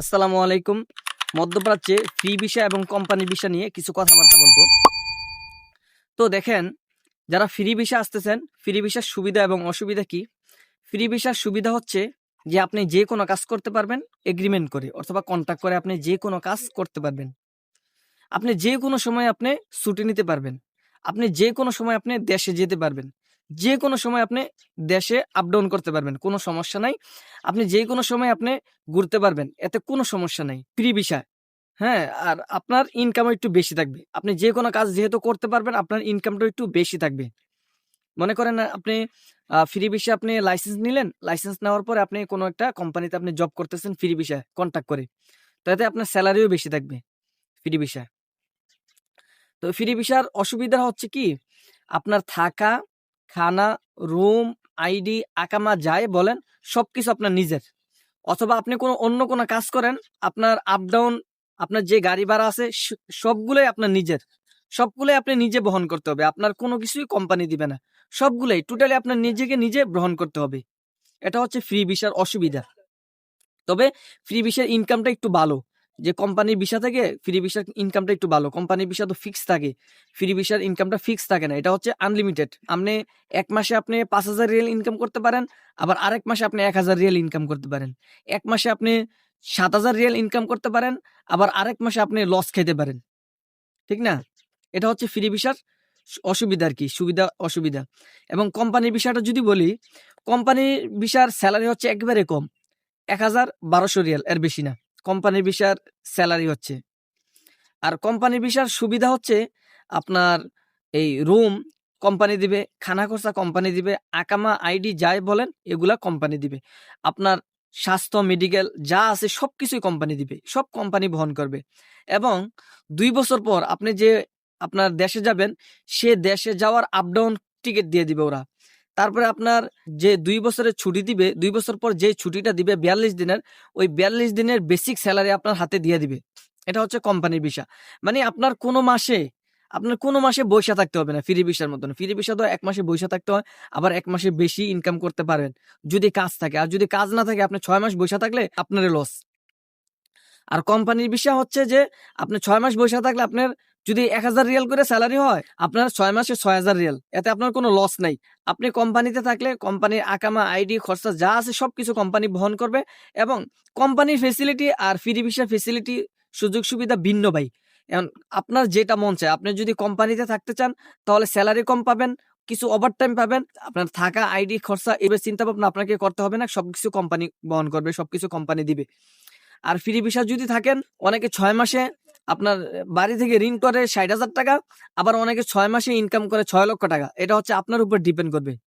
আসসালামু আলাইকুম। মধ্যপ্রাচ্যে ফ্রি ভিসা এবং কোম্পানি ভিসা নিয়ে কিছু কথাবার্তা বলব। তো দেখেন, যারা ফ্রি ভিসা আসতেছেন, ফ্রি ভিসার সুবিধা এবং অসুবিধা কি? ফ্রি ভিসার সুবিধা হচ্ছে যে আপনি যে কোনো কাজ করতে পারবেন এগ্রিমেন্ট করে, অথবা কন্ট্যাক্ট করে আপনি যে কোনো কাজ করতে পারবেন। আপনি যে কোনো সময় আপনি ছুটি নিতে পারবেন। আপনি যে কোনো সময় আপনি দেশে যেতে পারবেন। যে কোনো সময় আপনি দেশে আপ ডাউন করতে পারবেন, কোনো সমস্যা নাই। আপনি যে কোনো সময় আপনি ঘুরতে পারবেন, এতে কোনো সমস্যা নাই ফ্রি বিষয় হ্যাঁ আর আপনার ইনকামও একটু বেশি থাকবে। আপনি যে কোনো কাজ যেহেতু করতে পারবেন, আপনার ইনকামটা একটু বেশি থাকবে। মনে করেন, আপনি ফ্রি বিষয়ে আপনি লাইসেন্স নিলেন লাইসেন্স নেওয়ার পরে আপনি কোনো একটা কোম্পানিতে আপনি জব করতেছেন ফ্রি বিষয়ে কন্ট্যাক্ট করে। তাতে আপনার স্যালারিও বেশি থাকবে ফ্রি বিষয় তো ফ্রি ভিসার অসুবিধা হচ্ছে কি? আপনার থাকা খানা, রুম, আইডি আকামা যায় বলেন, সবকিছু আপনার নিজের। অথবা আপনি কোনো অন্য কোনো কাজ করেন, আপনার আপ ডাউন আপনার যে গাড়ি ভাড়া আছে সবগুলোই আপনার নিজের। সবগুলোই আপনি নিজে বহন করতে হবে, আপনার কোনো কিছুই কোম্পানি দিবে না। সবগুলোই টোটালি আপনার নিজেকে নিজে গ্রহণ করতে হবে। এটা হচ্ছে ফ্রি ভিসার অসুবিধা। তবে ফ্রি ভিসার ইনকামটা একটু ভালো। যে কোম্পানির ভিসা থেকে, ফ্রি ভিসার ইনকামটা একটু ভালো। কোম্পানির ভিসা তো ফিক্স থাকে। ফ্রি ভিসার ইনকামটা ফিক্স থাকে না। এটা হচ্ছে আনলিমিটেড আপনি এক মাসে আপনি পাঁচ হাজার রিয়েল ইনকাম করতে পারেন, আবার আরেক মাসে আপনি এক হাজার রিয়েল ইনকাম করতে পারেন। এক মাসে আপনি সাত হাজার রিয়েল ইনকাম করতে পারেন, আবার আরেক মাসে আপনি লস খেতে পারেন। ঠিক না? এটা হচ্ছে ফ্রি ভিসার অসুবিধা আর কি, সুবিধা, অসুবিধা। এবং কোম্পানির বিষয়টা যদি বলি, কোম্পানির ভিসার স্যালারি হচ্ছে একেবারে কম। এক হাজার বারোশো রিয়াল, এর বেশি না। কোম্পানির ভিসার স্যালারি হচ্ছে। আর কোম্পানির ভিসার সুবিধা হচ্ছে আপনার এই রুম কোম্পানি দিবে খানা খরচা কোম্পানি দিবে, আকামা আইডি যাই বলেন এগুলা কোম্পানি দিবে। আপনার স্বাস্থ্য, মেডিকেল যা আছে সব কিছুই কোম্পানি দিবে, সব কোম্পানি বহন করবে। এবং দুই বছর পর আপনি যে আপনার দেশে যাবেন, সে দেশে যাওয়ার আপ ডাউন টিকিট দিয়ে দিবে ওরা। তারপরে আপনার যে দুই বছরের ছুটি দিবে, দুই বছর পর যে ছুটিটা দিবে বিয়াল্লিশ দিনের, ওই বিয়াল্লিশ দিনের বেসিক স্যালারি আপনার হাতে দিয়ে দিবে। এটা হচ্ছে কোম্পানির ভিসা। মানে আপনার কোনো মাসে, আপনার কোনো মাসে বৈশা থাকতে হবে না, ফ্রি ভিসার মতন। ফ্রি ভিসা তো এক মাসে বৈশা থাকতে হয়, আবার এক মাসে বেশি ইনকাম করতে পারেন। যদি কাজ থাকে, আর যদি কাজ না থাকে, আপনি ছয় মাস বৈশা থাকলে আপনার লস আর কোম্পানির বিষয় হচ্ছে যে, আপনি ছয় মাস বৈশা থাকলে আপনার যদি এক হাজার রিয়াল করে স্যালারি হয়, আপনার ছয় মাসে ছয় হাজার রিয়াল। এতে আপনার কোনো লস নাই। আপনি কোম্পানিতে থাকলে কোম্পানির আকামা, আইডি, খরচা যা আছে সব কিছু কোম্পানি বহন করবে এবং কোম্পানির ফেসিলিটি আর ফ্রি ভিসা ফেসিলিটি সুযোগ সুবিধা ভিন্ন ভাই। এখন আপনার যেটা মন চায়, আপনি যদি কোম্পানিতে থাকতে চান, তাহলে স্যালারি কম পাবেন, কিছু ওভার টাইম পাবেন, আপনার থাকা, আইডি, খরচা এবার চিন্তা ভাবনা আপনাকে করতে হবে না, সবকিছু কোম্পানি বহন করবে, সবকিছু কোম্পানি দিবে। আর ফ্রি ভিসা যদি থাকেন, অনেকে ছয় মাসে আপনার বাড়ি থেকে ঋণ করে ষাট হাজার টাকা, আবার অনেকে ছয় মাসে ইনকাম করে ছয় লক্ষ টাকা। এটা হচ্ছে আপনার উপর ডিপেন্ড করবে।